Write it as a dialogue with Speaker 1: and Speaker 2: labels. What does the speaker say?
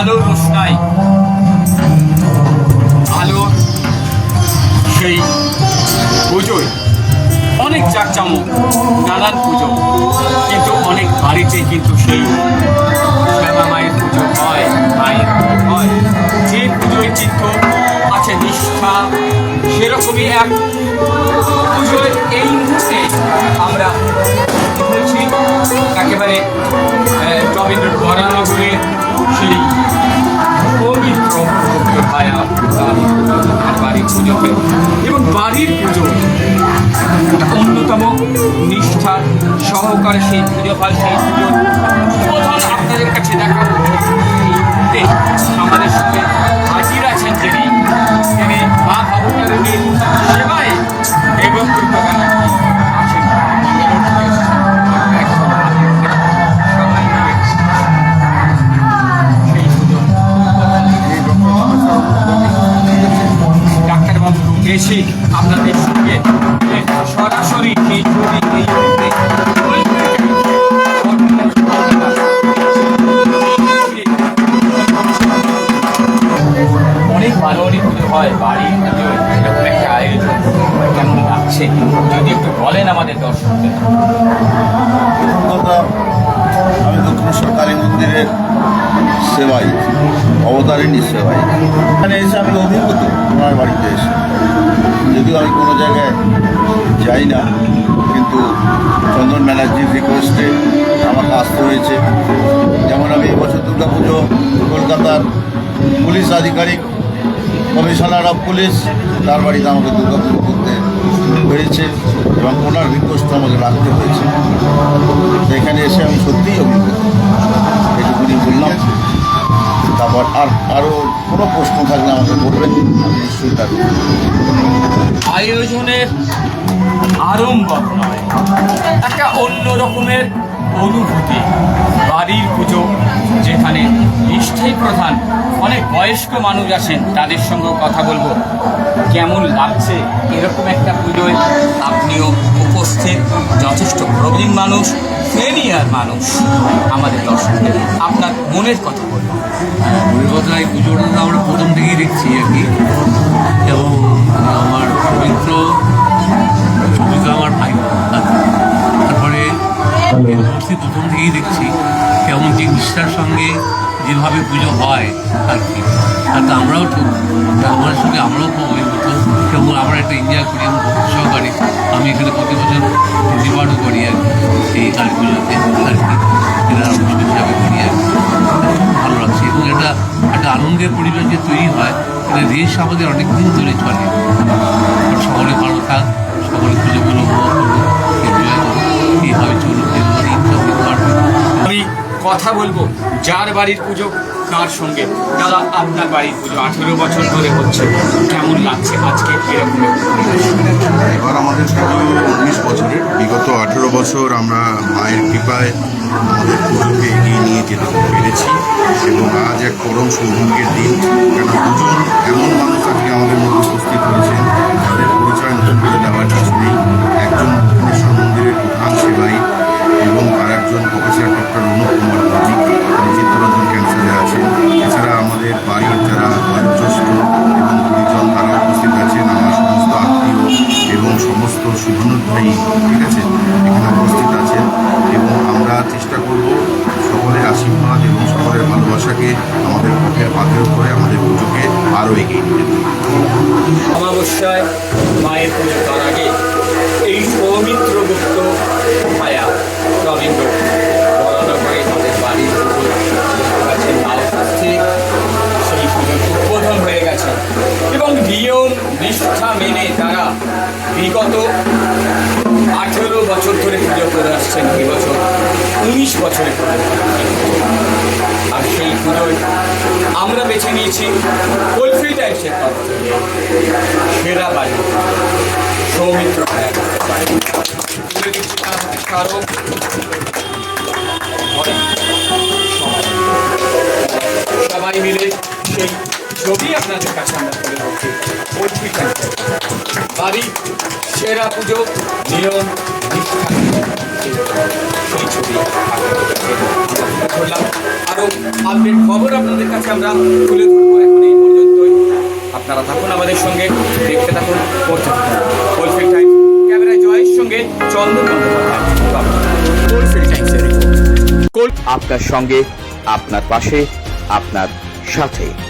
Speaker 1: আলোর রোশনাই আলোর সেই পুজোয়। অনেক চাকচামক নানান পুজো। কিন্তু অনেক বাড়িতে কিন্তু সেই শ্যামা মায়ের পুজো হয়, মায়ের পুজো হয়। যে পুজোয় চিত্র আছে নিষ্ঠা, সেরকমই এক পুজোর এই মুহূর্তে আমরা একেবারে রবীন্দ্র পুজোকে এবং বাড়ির পুজো, অন্যতম নিষ্ঠার সহকারে সেই পুজো হয় সেই পুজো আপনাদের কাছে দেখা আমাদের সঙ্গে এসে আপনাদের সঙ্গে। সরাসরি এই ছবি এই অনেক অনেক পুজো হয়। বাড়ির পুজো, এরকম একটা আয়োজন কেমন লাগছে? যদি একটু বলেন আমাদের দর্শকদের।
Speaker 2: আমি দক্ষিণেশ্বর কালী মন্দিরের সেবাই। অবতারিণীর সেবাই এখানে এসে আমি অভিভূত ওনার বাড়িতে এসে। যদিও আমি কোনো জায়গায় যাই না, কিন্তু চন্দন ব্যানার্জির রিকোয়েস্টে আমাকে আসতে হয়েছে। যেমন আমি এবছর দুর্গাপুজো, কলকাতার পুলিশ আধিকারিক, কমিশনার অফ পুলিশ, তার বাড়িতে আমাকে দুর্গাপুজো করতে হয়েছে এবং ওনার রিকোয়েস্ট আমাকে রাখতে হয়েছে। এখানে এসে আমি সত্যিই অভিজ্ঞ। এটুকুনি বললাম। তারপর আর আরও কোনো প্রশ্ন থাকলে আমাকে বলবেন, আমি নিশ্চয়ই তার
Speaker 1: আয়োজনের আড়ম্বর নয়, একটা অন্য রকমের অনুভূতি। বাড়ির পুজো, যেখানে নিষ্ঠাই প্রধান অনেক বয়স্ক মানুষ আছেন তাদের সঙ্গেও কথা বলব। কেমন লাগছে এরকম একটা পুজোয়? আপনিও উপস্থিত, যথেষ্ট প্রবীণ মানুষ সিনিয়র মানুষ আমাদের দর্শকদের। আপনার মনের কথা বলব
Speaker 3: পরিবর্তন এই পুজোটা তো আমরা প্রথম থেকেই দেখছি আর কি। এবং আমার পবিত্র ছবিটা আমার ভাই। তারপরে মূর্তি প্রথম থেকেই দেখছি এবং যে নিষ্ঠার সঙ্গে যেভাবে পুজো হয় আর কি। আর তা আমরাও আমার সঙ্গে আমরাও খুব অভিভূত। কেমন আমরা একটা এনজয় করি এবং সহকারে আনন্দের যে তৈরি হয় এটা দেশ আমাদের অনেক দিন ধরে চলে। সকলে ভালো থাক সকলে এনজয় করুক এইভাবে চলুক
Speaker 1: আমি কথা বলব যার বাড়ির পুজো তার সঙ্গে? দাদা আপনার বাড়ির পুজো আঠেরো বছর ধরে হচ্ছে। কেমন লাগছে আজকে এরকম?
Speaker 4: এবার আমাদের পুজো উনিশ আঠেরো বছর আমরা মায়ের কৃপায় আমাদের পুজোকে এগিয়ে নিয়ে যেতে পেরেছি এবং আজ এক পরম সৌভাগ্যের দিন। কেন দুজন এমন মানুষ আজকে
Speaker 1: অমাবস্যায় মায়ের পুজো তার আগে এই সৌমিত্র গুপ্ত মায়া রবীন্দ্র বাড়ির লালকাস্তি সেই হয়ে গেছে। এবং মেনে তারা বিগত আঠেরো বছর ধরে পুজো করে আসছেন এই বছর উনিশ বছরে আর সেই পুজোয় আমরা বেছে নিয়েছি কলফি টাইপসের সেরা বাড়ি। সৌমিত্র অনেক সবাই- মিলে সেই ছবি আপনাদের কাছে আমরা তুলে ধরছি। বাড়ি, সেরা পুজো নিয়ম সেই ছবি। আরও আপডেট খবর আপনাদের কাছে আমরা তুলে ধরবো এখন এই পর্যন্তই। আপনারা থাকুন আমাদের সঙ্গে, দেখতে থাকুন, পড়তে থাকুন। টাইম ক্যামেরায় জয়ের সঙ্গে চন্দন
Speaker 5: আপনার সঙ্গে, আপনার পাশে, আপনার সাথে।